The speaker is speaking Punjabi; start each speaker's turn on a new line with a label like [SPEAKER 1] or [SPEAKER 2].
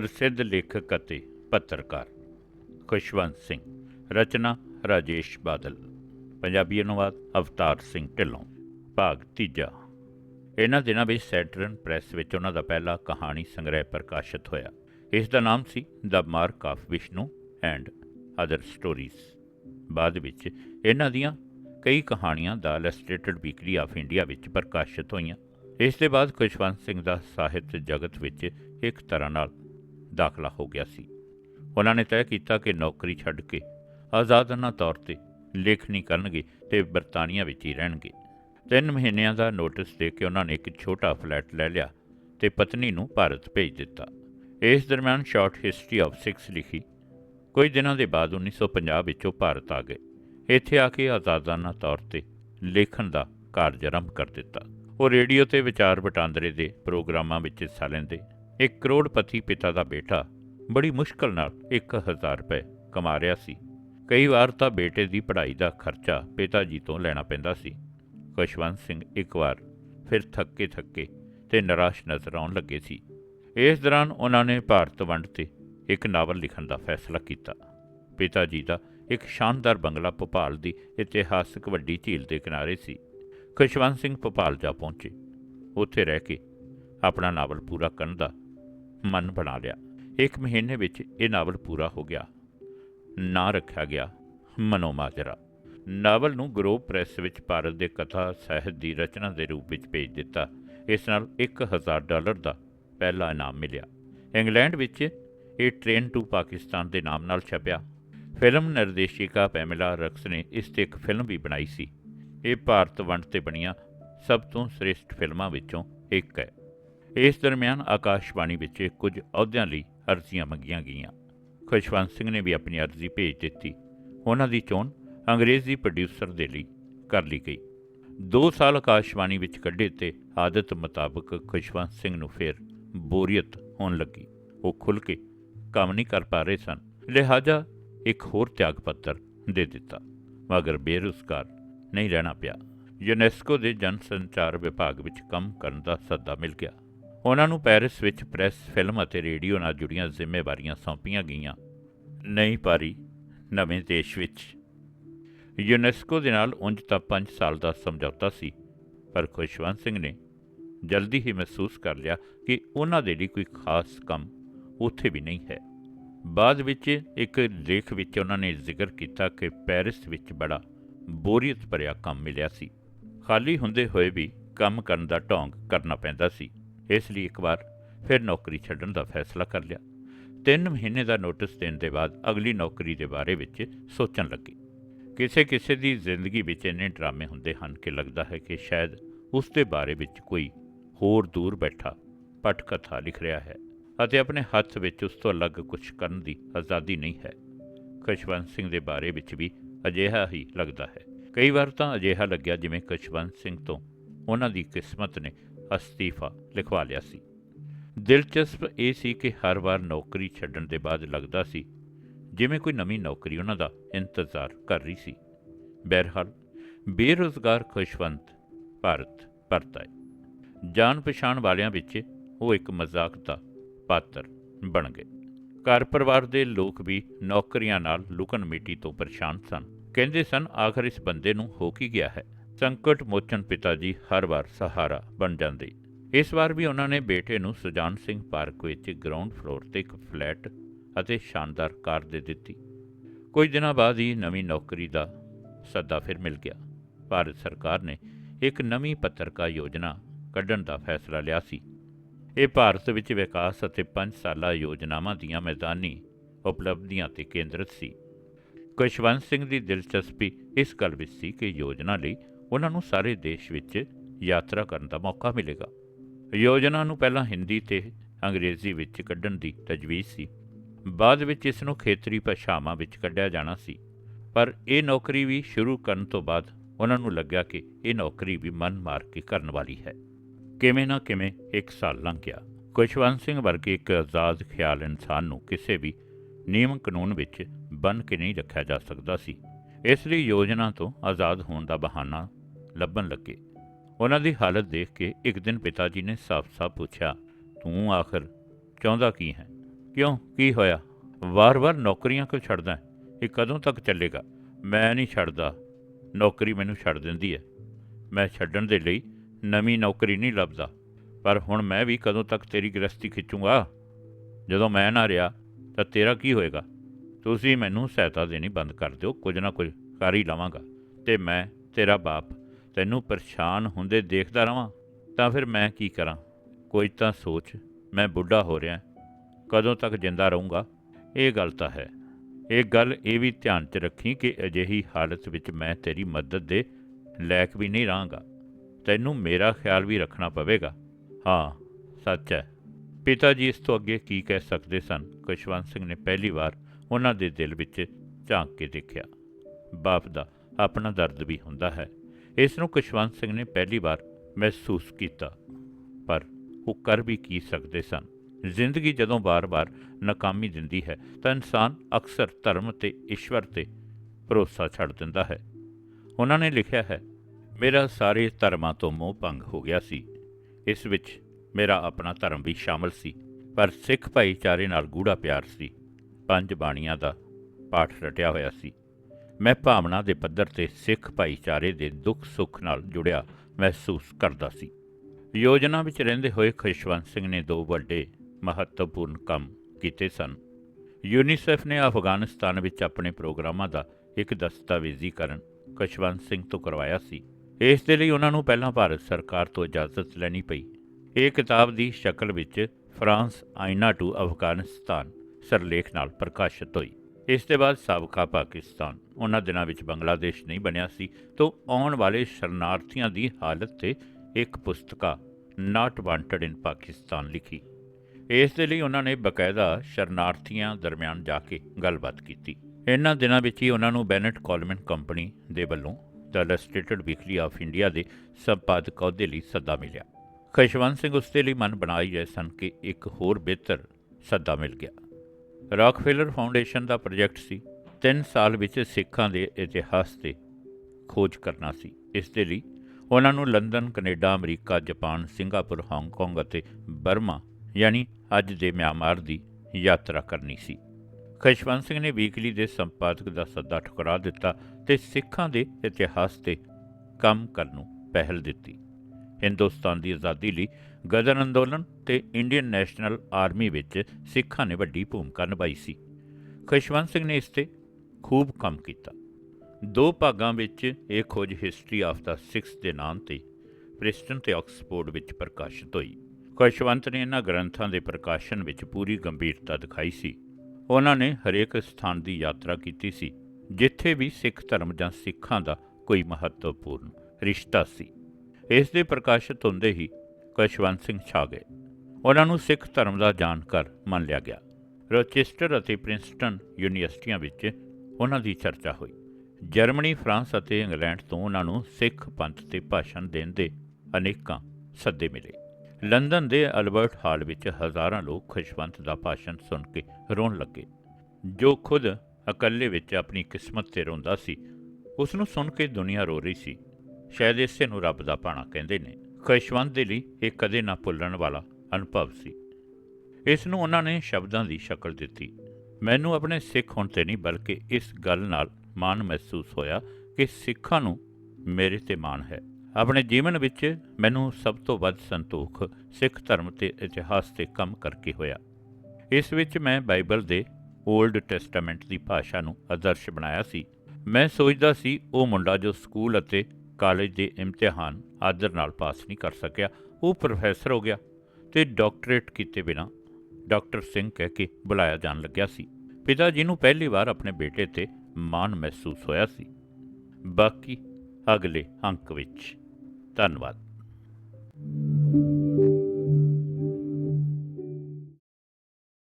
[SPEAKER 1] ਪ੍ਰਸਿੱਧ ਲੇਖਕ ਅਤੇ ਪੱਤਰਕਾਰ ਖੁਸ਼ਵੰਤ ਸਿੰਘ। ਰਚਨਾ ਰਾਜੇਸ਼ ਬਾਦਲ। ਪੰਜਾਬੀ ਅਨੁਵਾਦ ਅਵਤਾਰ ਸਿੰਘ ਢਿੱਲੋਂ। ਭਾਗ ਤੀਜਾ। ਇਹਨਾਂ ਦਿਨਾਂ ਵਿੱਚ ਸੈਟਰਨ ਪ੍ਰੈਸ ਵਿੱਚ ਉਹਨਾਂ ਦਾ ਪਹਿਲਾ ਕਹਾਣੀ ਸੰਗ੍ਰਹਿ ਪ੍ਰਕਾਸ਼ਿਤ ਹੋਇਆ। ਇਸ ਦਾ ਨਾਮ ਸੀ the mark of Vishnu and other stories. ਬਾਅਦ ਵਿੱਚ ਇਹਨਾਂ ਦੀਆਂ ਕਈ ਕਹਾਣੀਆਂ ਦਾ ਇਲਸਟ੍ਰੇਟਡ ਵੀਕਲੀ ਆਫ ਇੰਡੀਆ ਵਿੱਚ ਪ੍ਰਕਾਸ਼ਿਤ ਹੋਈਆਂ। ਇਸ ਦੇ ਬਾਅਦ ਖੁਸ਼ਵੰਤ ਸਿੰਘ ਦਾ ਸਾਹਿਤ ਜਗਤ ਵਿੱਚ ਇੱਕ ਤਰ੍ਹਾਂ ਨਾਲ ਦਾਖਲਾ ਹੋ ਗਿਆ ਸੀ। ਉਹਨਾਂ ਨੇ ਤੈਅ ਕੀਤਾ ਕਿ ਨੌਕਰੀ ਛੱਡ ਕੇ ਆਜ਼ਾਦਾਨਾ ਤੌਰ ਤੇ ਲੇਖਣੀ ਕਰਨਗੇ ਤੇ ਬਰਤਾਨੀਆ ਵਿੱਚ ਹੀ ਰਹਿਣਗੇ। ਤਿੰਨ ਮਹੀਨਿਆਂ ਦਾ ਨੋਟਿਸ ਦੇ ਕੇ ਉਹਨਾਂ ਨੇ ਇੱਕ ਛੋਟਾ ਫਲੈਟ ਲੈ ਲਿਆ ਤੇ ਪਤਨੀ ਨੂੰ ਭਾਰਤ ਭੇਜ ਦਿੱਤਾ। ਇਸ ਦਰਮਿਆਨ ਸ਼ਾਰਟ ਹਿਸਟਰੀ ਆਫ ਸਿਕਸ ਲਿਖੀ ਕੁਝ ਦਿਨਾਂ ਦੇ ਬਾਅਦ 1950 ਵਿੱਚ ਉਹ ਭਾਰਤ ਆ ਗਏ। ਇੱਥੇ ਆ ਕੇ ਆਜ਼ਾਦਾਨਾ ਤੌਰ ਤੇ ਲੇਖਣ ਦਾ ਕਾਰਜ ਆਰੰਭ ਕਰ ਦਿੱਤਾ। ਉਹ ਰੇਡੀਓ ਤੇ ਵਿਚਾਰ ਵਟਾਂਦਰੇ ਦੇ ਪ੍ਰੋਗਰਾਮਾਂ ਵਿੱਚ ਹਿੱਸਾ ਲੈਂਦੇ ਇੱਕ ਕਰੋੜਪਤੀ ਪਿਤਾ ਦਾ ਬੇਟਾ ਬੜੀ ਮੁਸ਼ਕਲ ਨਾਲ 1000 ਰੁਪਏ ਕਮਾ ਰਿਹਾ ਸੀ। ਕਈ ਵਾਰ ਤਾਂ ਬੇਟੇ ਦੀ ਪੜ੍ਹਾਈ ਦਾ ਖਰਚਾ ਪਿਤਾ ਜੀ ਤੋਂ ਲੈਣਾ ਪੈਂਦਾ ਸੀ। ਖੁਸ਼ਵੰਤ ਸਿੰਘ ਇੱਕ ਵਾਰ ਫਿਰ ਥੱਕੇ ਥੱਕੇ ਤੇ ਨਿਰਾਸ਼ ਨਜ਼ਰ ਆਉਣ ਲੱਗੇ ਸੀ। ਇਸ ਦੌਰਾਨ ਉਹਨਾਂ ਨੇ ਭਾਰਤ ਵੰਡ ਤੇ ਇੱਕ ਨਾਵਲ ਲਿਖਣ ਦਾ ਫੈਸਲਾ ਕੀਤਾ। ਪਿਤਾ ਜੀ ਦਾ ਇੱਕ ਸ਼ਾਨਦਾਰ ਬੰਗਲਾ ਭੋਪਾਲ ਦੀ ਇਤਿਹਾਸਕ ਵੱਡੀ ਝੀਲ ਦੇ ਕਿਨਾਰੇ ਸੀ। ਖੁਸ਼ਵੰਤ ਸਿੰਘ ਭੋਪਾਲ ਜਾ ਪਹੁੰਚੇ। ਉੱਥੇ ਰਹਿ ਕੇ ਆਪਣਾ ਨਾਵਲ ਪੂਰਾ ਕਰਨ ਦਾ ਮਨ ਬਣਾ ਲਿਆ। ਇੱਕ ਮਹੀਨੇ ਵਿੱਚ ਇਹ ਨਾਵਲ ਪੂਰਾ ਹੋ ਗਿਆ। ਨਾਂ ਰੱਖਿਆ ਗਿਆ। ਮਨੋਮਾਜਰਾ ਨਾਵਲ ਨੂੰ ਗਰੋਵ ਪ੍ਰੈਸ ਵਿੱਚ ਭਾਰਤ ਦੇ ਕਥਾ, ਸਾਹਿਤ ਦੀ ਰਚਨਾ ਦੇ ਰੂਪ ਵਿੱਚ ਭੇਜ ਦਿੱਤਾ। ਇਸ ਨਾਲ 1000 ਡਾਲਰ ਦਾ ਪਹਿਲਾ ਇਨਾਮ ਮਿਲਿਆ। ਇੰਗਲੈਂਡ ਵਿੱਚ ਇਹ ਟ੍ਰੇਨ ਟੂ ਪਾਕਿਸਤਾਨ ਦੇ ਨਾਮ ਨਾਲ ਛਪਿਆ। ਫਿਲਮ ਨਿਰਦੇਸ਼ਿਕਾ ਪੈਮਿਲਾ ਰਕਸ ਨੇ ਇਸ ਤੇ ਇੱਕ ਫਿਲਮ ਵੀ ਬਣਾਈ ਸੀ। ਇਹ ਭਾਰਤ ਵੰਡ ਤੇ ਬਣੀਆਂ ਸਭ ਤੋਂ ਸ੍ਰੇਸ਼ਟ ਫਿਲਮਾਂ ਵਿੱਚੋਂ ਇੱਕ ਹੈ। ਇਸ ਦਰਮਿਆਨ ਆਕਾਸ਼ਵਾਣੀ ਵਿੱਚ ਕੁਝ ਅਹੁਦਿਆਂ ਲਈ ਅਰਜ਼ੀਆਂ ਮੰਗੀਆਂ ਗਈਆਂ। ਖੁਸ਼ਵੰਤ ਸਿੰਘ ਨੇ ਵੀ ਆਪਣੀ ਅਰਜ਼ੀ ਭੇਜ ਦਿੱਤੀ। ਉਹਨਾਂ ਦੀ ਚੋਣ ਅੰਗਰੇਜ਼ੀ ਪ੍ਰੋਡਿਊਸਰ ਦੇ ਲਈ ਕਰ ਲਈ ਗਈ। 2 ਸਾਲ ਆਕਾਸ਼ਵਾਣੀ ਵਿੱਚ ਕੱਢੇ ਤੇ ਆਦਤ ਮੁਤਾਬਕ ਖੁਸ਼ਵੰਤ ਸਿੰਘ ਨੂੰ ਫਿਰ ਬੋਰੀਅਤ ਹੋਣ ਲੱਗੀ। ਉਹ ਖੁੱਲ ਕੇ ਕੰਮ ਨਹੀਂ ਕਰ ਪਾ ਰਹੇ ਸਨ। ਲਿਹਾਜ਼ਾ ਇੱਕ ਹੋਰ ਤਿਆਗ ਪੱਤਰ ਦੇ ਦਿੱਤਾ, ਮਗਰ ਬੇਰੁਜ਼ਗਾਰ ਨਹੀਂ ਰਹਿਣਾ ਪਿਆ। ਯੂਨੈਸਕੋ ਦੇ ਜਨ ਸੰਚਾਰ ਵਿਭਾਗ ਵਿੱਚ ਕੰਮ ਕਰਨ ਦਾ ਸੱਦਾ ਮਿਲ ਗਿਆ। ਉਹਨਾਂ ਨੂੰ ਪੈਰਿਸ ਵਿੱਚ ਪ੍ਰੈਸ, ਫਿਲਮ ਅਤੇ ਰੇਡੀਓ ਨਾਲ ਜੁੜੀਆਂ ਜ਼ਿੰਮੇਵਾਰੀਆਂ ਸੌਂਪੀਆਂ ਗਈਆਂ। ਨਹੀਂ ਪਾਰੀ, ਨਵੇਂ ਦੇਸ਼ ਵਿੱਚ। ਯੂਨੈਸਕੋ ਦੇ ਨਾਲ ਉਂਝ ਤਾਂ 5 ਸਾਲ ਦਾ ਸਮਝੌਤਾ ਸੀ, ਪਰ ਖੁਸ਼ਵੰਤ ਸਿੰਘ ਨੇ ਜਲਦੀ ਹੀ ਮਹਿਸੂਸ ਕਰ ਲਿਆ ਕਿ ਉਹਨਾਂ ਦੇ ਲਈ ਕੋਈ ਖਾਸ ਕੰਮ ਉੱਥੇ ਵੀ ਨਹੀਂ ਹੈ। ਬਾਅਦ ਵਿੱਚ ਇੱਕ ਲੇਖ ਵਿੱਚ ਉਹਨਾਂ ਨੇ ਜ਼ਿਕਰ ਕੀਤਾ ਕਿ ਪੈਰਿਸ ਵਿੱਚ ਬੜਾ ਬੋਰੀਅਤ ਭਰਿਆ ਕੰਮ ਮਿਲਿਆ ਸੀ। ਖਾਲੀ ਹੁੰਦੇ ਹੋਏ ਵੀ ਕੰਮ ਕਰਨ ਦਾ ਢੋਂਗ ਕਰਨਾ ਪੈਂਦਾ ਸੀ। ਇਸ ਲਈ ਇੱਕ ਵਾਰ ਫਿਰ ਨੌਕਰੀ ਛੱਡਣ ਦਾ ਫੈਸਲਾ ਕਰ ਲਿਆ। 3 ਮਹੀਨੇ ਦਾ ਨੋਟਿਸ ਦੇਣ ਦੇ ਬਾਅਦ ਅਗਲੀ ਨੌਕਰੀ ਦੇ ਬਾਰੇ ਵਿੱਚ ਸੋਚਣ ਲੱਗੇ। ਕਿਸੇ ਕਿਸੇ ਦੀ ਜ਼ਿੰਦਗੀ ਵਿੱਚ ਇੰਨੇ ਡਰਾਮੇ ਹੁੰਦੇ ਹਨ ਕਿ ਲੱਗਦਾ ਹੈ ਕਿ ਸ਼ਾਇਦ ਉਸ ਦੇ ਬਾਰੇ ਵਿੱਚ ਕੋਈ ਹੋਰ ਦੂਰ ਬੈਠਾ ਪਟਕਥਾ ਲਿਖ ਰਿਹਾ ਹੈ ਅਤੇ ਆਪਣੇ ਹੱਥ ਵਿੱਚ ਉਸ ਤੋਂ ਅਲੱਗ ਕੁਝ ਕਰਨ ਦੀ ਆਜ਼ਾਦੀ ਨਹੀਂ ਹੈ। ਖੁਸ਼ਵੰਤ ਸਿੰਘ ਦੇ ਬਾਰੇ ਵਿੱਚ ਵੀ ਅਜਿਹਾ ਹੀ ਲੱਗਦਾ ਹੈ। ਕਈ ਵਾਰ ਤਾਂ ਅਜਿਹਾ ਲੱਗਿਆ ਜਿਵੇਂ ਖੁਸ਼ਵੰਤ ਸਿੰਘ ਤੋਂ ਉਹਨਾਂ ਦੀ ਕਿਸਮਤ ਨੇ ਅਸਤੀਫਾ ਲਿਖਵਾ ਲਿਆ ਸੀ। ਦਿਲਚਸਪ ਇਹ ਸੀ ਕਿ ਹਰ ਵਾਰ ਨੌਕਰੀ ਛੱਡਣ ਦੇ ਬਾਅਦ ਲੱਗਦਾ ਸੀ, ਜਿਵੇਂ ਕੋਈ ਨਵੀਂ ਨੌਕਰੀ ਉਹਨਾਂ ਦਾ ਇੰਤਜ਼ਾਰ ਕਰ ਰਹੀ ਸੀ। ਬਹਿਰਹਾਲ, ਬੇਰੁਜ਼ਗਾਰ ਖੁਸ਼ਵੰਤ ਭਾਰਤ ਪਰਤਾਏ ਜਾਣ ਪਛਾਣ ਵਾਲਿਆਂ ਵਿੱਚ ਉਹ ਇੱਕ ਮਜ਼ਾਕ ਦਾ ਪਾਤਰ ਬਣ ਗਏ। ਘਰ ਪਰਿਵਾਰ ਦੇ ਲੋਕ ਵੀ ਨੌਕਰੀਆਂ ਨਾਲ ਲੁਕਣ ਮਿੱਟੀ ਤੋਂ ਪਰੇਸ਼ਾਨ ਸਨ। ਕਹਿੰਦੇ ਸਨ, ਆਖਰ ਇਸ ਬੰਦੇ ਨੂੰ ਹੋ ਕੀ ਗਿਆ ਹੈ? ਸੰਕਟ ਮੋਚਨ ਪਿਤਾ ਜੀ ਹਰ ਵਾਰ ਸਹਾਰਾ ਬਣ ਜਾਂਦੇ। ਇਸ ਵਾਰ ਵੀ ਉਹਨਾਂ ਨੇ ਬੇਟੇ ਨੂੰ ਸੁਜਾਨ ਸਿੰਘ ਪਾਰਕ ਵਿੱਚ ਗਰਾਊਂਡ ਫਲੋਰ ਤੇ ਇੱਕ ਫਲੈਟ ਅਤੇ ਸ਼ਾਨਦਾਰ ਕਾਰ ਦੇ ਦਿੱਤੀ। ਕੁਝ ਦਿਨਾਂ ਬਾਅਦ ਹੀ ਨਵੀਂ ਨੌਕਰੀ ਦਾ ਸੱਦਾ ਫਿਰ ਮਿਲ ਗਿਆ। ਭਾਰਤ ਸਰਕਾਰ ਨੇ ਇੱਕ ਨਵੀਂ ਪੱਤਰਕਾ ਯੋਜਨਾ ਕੱਢਣ ਦਾ ਫੈਸਲਾ ਲਿਆ ਸੀ। ਇਹ ਭਾਰਤ ਵਿੱਚ ਵਿਕਾਸ ਅਤੇ 5 ਸਾਲਾ ਯੋਜਨਾਵਾਂ ਦੀਆਂ ਮੈਦਾਨੀ ਉਪਲਬਧੀਆਂ ਤੇ ਕੇਂਦਰਿਤ ਸੀ। ਕੁਸ਼ਵੰਤ ਸਿੰਘ ਦੀ ਦਿਲਚਸਪੀ ਇਸ ਗੱਲ ਵਿੱਚ ਸੀ ਕਿ ਯੋਜਨਾ ਲਈ ਉਹਨਾਂ ਨੂੰ ਸਾਰੇ ਦੇਸ਼ ਵਿੱਚ ਯਾਤਰਾ ਕਰਨ ਦਾ ਮੌਕਾ ਮਿਲੇਗਾ। ਯੋਜਨਾ ਨੂੰ ਪਹਿਲਾਂ ਹਿੰਦੀ ਤੇ ਅੰਗਰੇਜ਼ੀ ਵਿੱਚ ਕੱਢਣ ਦੀ ਤਜਵੀਜ਼ ਸੀ। ਬਾਅਦ ਵਿੱਚ ਇਸ ਨੂੰ ਖੇਤਰੀ ਭਾਸ਼ਾਵਾਂ ਵਿੱਚ ਕੱਢਿਆ ਜਾਣਾ ਸੀ। ਪਰ ਇਹ ਨੌਕਰੀ ਵੀ ਸ਼ੁਰੂ ਕਰਨ ਤੋਂ ਬਾਅਦ ਉਹਨਾਂ ਨੂੰ ਲੱਗਿਆ ਕਿ ਇਹ ਨੌਕਰੀ ਵੀ ਮਨ ਮਾਰ ਕੇ ਕਰਨ ਵਾਲੀ ਹੈ। ਕਿਵੇਂ ਨਾ ਕਿਵੇਂ ਇੱਕ ਸਾਲ ਲੰਘ ਗਿਆ। ਕੁਸ਼ਵੰਤ ਸਿੰਘ ਵਰਗੇ ਇੱਕ ਆਜ਼ਾਦ ਖਿਆਲ ਇਨਸਾਨ ਨੂੰ ਕਿਸੇ ਵੀ ਨਿਯਮ ਕਾਨੂੰਨ ਵਿੱਚ ਬੰਨ ਕੇ ਨਹੀਂ ਰੱਖਿਆ ਜਾ ਸਕਦਾ ਸੀ। ਇਸ ਲਈ ਯੋਜਨਾ ਤੋਂ ਆਜ਼ਾਦ ਹੋਣ ਦਾ ਬਹਾਨਾ ਲੱਭਣ ਲੱਗੇ। ਉਹਨਾਂ ਦੀ ਹਾਲਤ ਦੇਖ ਕੇ ਇੱਕ ਦਿਨ ਪਿਤਾ ਜੀ ਨੇ ਸਾਫ਼-ਸਾਫ਼ ਪੁੱਛਿਆ, ਤੂੰ ਆਖਰ ਚਾਹੁੰਦਾ ਕੀ ਹੈ? ਕਿਉਂ? ਕੀ ਹੋਇਆ? ਵਾਰ-ਵਾਰ ਨੌਕਰੀਆਂ ਕਿਉਂ ਛੱਡਦਾ ਹੈ? ਇਹ ਕਦੋਂ ਤੱਕ ਚੱਲੇਗਾ? ਮੈਂ ਨਹੀਂ ਛੱਡਦਾ। ਨੌਕਰੀ ਮੈਨੂੰ ਛੱਡ ਦਿੰਦੀ ਹੈ। ਮੈਂ ਛੱਡਣ ਦੇ ਲਈ ਨਵੀਂ ਨੌਕਰੀ ਨਹੀਂ ਲੱਭਦਾ। ਪਰ ਹੁਣ ਮੈਂ ਵੀ ਕਦੋਂ ਤੱਕ ਤੇਰੀ ਗ੍ਰਸਤੀ ਖਿੱਚੂੰਗਾ? ਜਦੋਂ ਮੈਂ ਨਾ ਰਿਹਾ, ਤਾਂ ਤੇਰਾ ਕੀ ਹੋਏਗਾ? ਤੁਸੀਂ ਮੈਨੂੰ ਸਹਾਇਤਾ ਦੇਣੀ ਬੰਦ ਕਰ ਦਿਓ। ਕੁਝ ਨਾ ਕੁਝ ਕਰ ਹੀ ਲਵਾਂਗਾ ਤੇ ਮੈਂ ਤੇਰਾ ਬਾਪ ਤੈਨੂੰ ਪਰੇਸ਼ਾਨ ਹੁੰਦੇ ਦੇਖਦਾ ਰਵਾਂ, ਤਾਂ ਫਿਰ ਮੈਂ ਕੀ ਕਰਾਂ? ਕੋਈ ਤਾਂ ਸੋਚ, ਮੈਂ ਬੁੱਢਾ ਹੋ ਰਿਹਾ ਕਦੋਂ ਤੱਕ ਜਿੰਦਾ ਰਹੂੰਗਾ? ਇਹ ਗੱਲ ਤਾਂ ਹੈ। ਇਹ ਗੱਲ ਇਹ ਵੀ ਧਿਆਨ 'ਚ ਰੱਖੀ ਕਿ ਅਜਿਹੀ ਹਾਲਤ ਵਿੱਚ ਮੈਂ ਤੇਰੀ ਮਦਦ ਦੇ ਲਾਇਕ ਵੀ ਨਹੀਂ ਰਹਾਂਗਾ। ਤੈਨੂੰ ਮੇਰਾ ਖਿਆਲ ਵੀ ਰੱਖਣਾ ਪਵੇਗਾ। ਹਾਂ, ਸੱਚ ਹੈ। ਪਿਤਾ ਜੀ ਇਸ ਤੋਂ ਅੱਗੇ ਕੀ ਕਹਿ ਸਕਦੇ ਸਨ? ਖੁਸ਼ਵੰਤ ਸਿੰਘ ਨੇ ਪਹਿਲੀ ਵਾਰ ਉਹਨਾਂ ਦੇ ਦਿਲ ਵਿੱਚ ਝਾਂਕ ਕੇ ਦੇਖਿਆ। ਬਾਪ ਦਾ ਆਪਣਾ ਦਰਦ ਵੀ ਹੁੰਦਾ ਹੈ। ਇਸ ਨੂੰ ਕੁਸ਼ਵੰਤ ਸਿੰਘ ਨੇ ਪਹਿਲੀ ਵਾਰ ਮਹਿਸੂਸ ਕੀਤਾ, ਪਰ ਉਹ ਕਰ ਵੀ ਕੀ ਸਕਦੇ ਸਨ? ਜ਼ਿੰਦਗੀ ਜਦੋਂ ਬਾਰ-ਬਾਰ ਨਾਕਾਮੀ ਦਿੰਦੀ ਹੈ, ਤਾਂ ਇਨਸਾਨ ਅਕਸਰ ਧਰਮ ਤੇ ਈਸ਼ਵਰ ਤੇ ਭਰੋਸਾ ਛੱਡ ਦਿੰਦਾ ਹੈ। ਉਹਨਾਂ ਨੇ ਲਿਖਿਆ ਹੈ, ਮੇਰਾ ਸਾਰੇ ਧਰਮਾਂ ਤੋਂ ਮੋਹ ਭੰਗ ਹੋ ਗਿਆ ਸੀ। ਇਸ ਵਿੱਚ ਮੇਰਾ ਆਪਣਾ ਧਰਮ ਵੀ ਸ਼ਾਮਲ ਸੀ, ਪਰ ਸਿੱਖ ਭਾਈਚਾਰੇ ਨਾਲ ਗੂੜਾ ਪਿਆਰ ਸੀ। ਪੰਜ ਬਾਣੀਆਂ ਦਾ ਪਾਠ ਰਟਿਆ ਹੋਇਆ ਸੀ। ਮੈਂ ਭਾਵਨਾ ਦੇ ਪੱਧਰ ਤੇ ਸਿੱਖ ਭਾਈਚਾਰੇ ਦੇ ਦੁੱਖ ਸੁੱਖ ਨਾਲ ਜੁੜਿਆ ਮਹਿਸੂਸ ਕਰਦਾ ਸੀ। ਯੋਜਨਾ ਵਿੱਚ ਰਹਿੰਦੇ ਹੋਏ ਖੁਸ਼ਵੰਤ ਸਿੰਘ ਨੇ ਦੋ ਵੱਡੇ ਮਹੱਤਵਪੂਰਨ ਕੰਮ ਕੀਤੇ ਸਨ। ਯੂਨੀਸੈਫ ਨੇ ਅਫਗਾਨਿਸਤਾਨ ਵਿੱਚ ਆਪਣੇ ਪ੍ਰੋਗਰਾਮਾਂ ਦਾ ਇੱਕ ਦਸਤਾਵੇਜ਼ੀਕਰਨ ਖੁਸ਼ਵੰਤ ਸਿੰਘ ਤੋਂ ਕਰਵਾਇਆ ਸੀ। ਇਸ ਦੇ ਲਈ ਉਹਨਾਂ ਨੂੰ ਪਹਿਲਾਂ ਭਾਰਤ ਸਰਕਾਰ ਤੋਂ ਇਜਾਜ਼ਤ ਲੈਣੀ ਪਈ। ਇਹ ਕਿਤਾਬ ਦੀ ਸ਼ਕਲ ਵਿੱਚ ਫਰਾਂਸ ਆਇਨਾ ਟੂ ਅਫਗਾਨਿਸਤਾਨ ਸਰਲੇਖ ਨਾਲ ਪ੍ਰਕਾਸ਼ਿਤ ਹੋਈ। ਇਸ ਦੇ ਬਾਅਦ ਸਾਬਕਾ ਪਾਕਿਸਤਾਨ। ਉਹਨਾਂ ਦਿਨਾਂ ਵਿੱਚ ਬੰਗਲਾਦੇਸ਼ ਨਹੀਂ ਬਣਿਆ ਸੀ, ਤੋਂ ਆਉਣ ਵਾਲੇ ਸ਼ਰਨਾਰਥੀਆਂ ਦੀ ਹਾਲਤ ਤੇ ਇੱਕ ਪੁਸਤਕਾ ਨਾਟ ਵਾਂਟਡ ਇਨ ਪਾਕਿਸਤਾਨ ਲਿਖੀ। ਇਸ ਦੇ ਲਈ ਉਹਨਾਂ ਨੇ ਬਕਾਇਦਾ ਸ਼ਰਨਾਰਥੀਆਂ ਦਰਮਿਆਨ ਜਾ ਕੇ ਗੱਲਬਾਤ ਕੀਤੀ। ਇਹਨਾਂ ਦਿਨਾਂ ਵਿੱਚ ਹੀ ਉਹਨਾਂ ਨੂੰ ਬੈਨਟ ਕਾਲਮਨ ਕੰਪਨੀ ਦੇ ਵੱਲੋਂ the illustrated weekly of India ਦੇ ਸੰਪਾਦਕ ਅਹੁਦੇ ਲਈ ਸੱਦਾ ਮਿਲਿਆ। ਖਸ਼ਵੰਤ ਸਿੰਘ ਉਸ ਦੇ ਲਈ ਮਨ ਬਣਾਈ ਗਏ ਸਨ ਕਿ ਇੱਕ ਹੋਰ ਬਿਹਤਰ ਸੱਦਾ ਮਿਲ ਗਿਆ। ਰਾਕਫੈਲਰ ਫਾਊਂਡੇਸ਼ਨ ਦਾ ਪ੍ਰੋਜੈਕਟ ਸੀ। 3 ਸਾਲ ਵਿੱਚ ਸਿੱਖਾਂ ਦੇ ਇਤਿਹਾਸ ਤੇ ਖੋਜ ਕਰਨਾ ਸੀ। ਇਸ ਦੇ ਲਈ ਉਹਨਾਂ ਨੂੰ London Canada America Japan Singapore Hong Kong ਅਤੇ ਬਰਮਾ ਯਾਨੀ ਅੱਜ ਦੇ ਮਿਆਂਮਾਰ ਦੀ ਯਾਤਰਾ ਕਰਨੀ ਸੀ। ਖੁਸ਼ਵੰਤ ਸਿੰਘ ਨੇ ਵੀਕਲੀ ਦੇ ਸੰਪਾਦਕ ਦਾ ਸੱਦਾ ਠੁਕਰਾ ਦਿੱਤਾ ਤੇ ਸਿੱਖਾਂ ਦੇ ਇਤਿਹਾਸ ਤੇ ਕੰਮ ਕਰਨ ਨੂੰ ਪਹਿਲ ਦਿੱਤੀ। ਹਿੰਦੁਸਤਾਨ ਦੀ ਆਜ਼ਾਦੀ ਲਈ ਗਦਰ ਅੰਦੋਲਨ ਤੇ ਇੰਡੀਅਨ ਨੈਸ਼ਨਲ ਆਰਮੀ ਵਿੱਚ ਸਿੱਖਾਂ ਨੇ ਵੱਡੀ ਭੂਮਿਕਾ ਨਿਭਾਈ ਸੀ। ਖੁਸ਼ਵੰਤ ਸਿੰਘ ਨੇ ਇਸ ਤੇ ਖੂਬ ਕੰਮ ਕੀਤਾ। ਦੋ ਭਾਗਾਂ ਵਿੱਚ ਇਹ ਖੋਜ ਹਿਸਟਰੀ ਆਫ ਦਾ ਸਿਕਸ ਦੇ ਨਾਮ ਤੇ ਪ੍ਰਿਸਟਨ ਤੇ ਆਕਸਫੋਰਡ ਵਿੱਚ ਪ੍ਰਕਾਸ਼ਿਤ ਹੋਈ। ਖੁਸ਼ਵੰਤ ਨੇ ਇਹਨਾਂ ਗ੍ਰੰਥਾਂ ਦੇ ਪ੍ਰਕਾਸ਼ਨ ਵਿੱਚ ਪੂਰੀ ਗੰਭੀਰਤਾ ਦਿਖਾਈ ਸੀ। ਉਹਨਾਂ ਨੇ ਹਰੇਕ ਸਥਾਨ ਦੀ ਯਾਤਰਾ ਕੀਤੀ ਸੀ, ਜਿੱਥੇ ਵੀ ਸਿੱਖ ਧਰਮ ਜਾਂ ਸਿੱਖਾਂ ਦਾ ਕੋਈ ਮਹੱਤਵਪੂਰਨ ਰਿਸ਼ਤਾ ਸੀ। ਇਸ ਦੇ ਪ੍ਰਕਾਸ਼ਿਤ ਹੁੰਦੇ ਹੀ ਕਸ਼ਵੰਤ ਸਿੰਘ ਛਾ ਗਏ। ਉਹਨਾਂ ਨੂੰ ਸਿੱਖ ਧਰਮ ਦਾ ਜਾਣਕਾਰ ਮੰਨ ਲਿਆ ਗਿਆ। ਰੋਚੈਸਟਰ ਅਤੇ ਪ੍ਰਿੰਸਟਨ ਯੂਨੀਵਰਸਿਟੀਆਂ ਵਿੱਚ ਉਹਨਾਂ ਦੀ ਚਰਚਾ ਹੋਈ। ਜਰਮਨੀ, ਫਰਾਂਸ ਅਤੇ ਇੰਗਲੈਂਡ ਤੋਂ ਉਹਨਾਂ ਨੂੰ ਸਿੱਖ ਪੰਥ ਤੇ ਭਾਸ਼ਣ ਦੇਣ ਦੇ ਅਨੇਕਾਂ ਸੱਦੇ ਮਿਲੇ। ਲੰਡਨ ਦੇ ਅਲਬਰਟ ਹਾਲ ਵਿੱਚ ਹਜ਼ਾਰਾਂ ਲੋਕ ਖੁਸ਼ਵੰਤ ਦਾ ਭਾਸ਼ਣ ਸੁਣ ਕੇ ਰੋਣ ਲੱਗੇ। ਜੋ ਖੁਦ ਇਕੱਲੇ ਵਿੱਚ ਆਪਣੀ ਕਿਸਮਤ ਤੇ ਰੋਂਦਾ ਸੀ ਉਸ ਨੂੰ ਸੁਣ ਕੇ ਦੁਨੀਆ ਰੋ ਰਹੀ ਸੀ। ਸ਼ਾਇਦ ਇਸੇ ਨੂੰ ਰੱਬ ਦਾ ਭਾਣਾ ਕਹਿੰਦੇ ਨੇ। ਖੁਸ਼ਵੰਤ ਦੇ ਲਈ ਇਹ ਕਦੇ ਨਾ ਭੁੱਲਣ ਵਾਲਾ ਅਨੁਭਵ ਸੀ। ਇਸ ਨੂੰ ਉਹਨਾਂ ਨੇ ਸ਼ਬਦਾਂ ਦੀ ਸ਼ਕਲ ਦਿੱਤੀ। ਮੈਨੂੰ ਆਪਣੇ ਸਿੱਖ ਹੋਣ ਤੇ ਨਹੀਂ, ਬਲਕਿ ਇਸ ਗੱਲ ਨਾਲ ਮਾਣ ਮਹਿਸੂਸ ਹੋਇਆ ਕਿ ਸਿੱਖਾਂ ਨੂੰ ਮੇਰੇ ਤੇ ਮਾਣ ਹੈ। ਆਪਣੇ ਜੀਵਨ ਵਿੱਚ ਮੈਨੂੰ ਸਭ ਤੋਂ ਵੱਧ ਸੰਤੋਖ ਸਿੱਖ ਧਰਮ ਤੇ ਇਤਿਹਾਸ ਤੇ ਕੰਮ ਕਰਕੇ ਹੋਇਆ। ਇਸ ਵਿੱਚ ਮੈਂ ਬਾਈਬਲ ਦੇ 올ਡ ਟੈਸਟਾਮੈਂਟ ਦੀ ਭਾਸ਼ਾ ਨੂੰ ਆਦਰਸ਼ ਬਣਾਇਆ ਸੀ। ਮੈਂ ਸੋਚਦਾ ਸੀ, ਉਹ ਮੁੰਡਾ ਜੋ ਸਕੂਲ ਅਤੇ ਕਾਲਜ ਦੇ ਇਮਤਿਹਾਨ ਆਦਰ ਨਾਲ ਪਾਸ ਨਹੀਂ ਕਰ ਸਕਿਆ, ਉਹ ਪ੍ਰੋਫੈਸਰ ਹੋ ਗਿਆ ਤੇ ਡਾਕਟਰੇਟ ਕੀਤੇ ਬਿਨਾ ਡਾਕਟਰ ਸਿੰਘ ਕਹਿ ਕੇ ਬੁਲਾਇਆ ਜਾਣ ਲੱਗਿਆ ਸੀ। ਪਿਤਾ ਜੀ ਨੂੰ ਪਹਿਲੀ ਵਾਰ ਆਪਣੇ ਬੇਟੇ ਤੇ ਮਾਣ ਮਹਿਸੂਸ ਹੋਇਆ ਸੀ। ਬਾਕੀ ਅਗਲੇ ਅੰਕ ਵਿੱਚ। ਧੰਨਵਾਦ।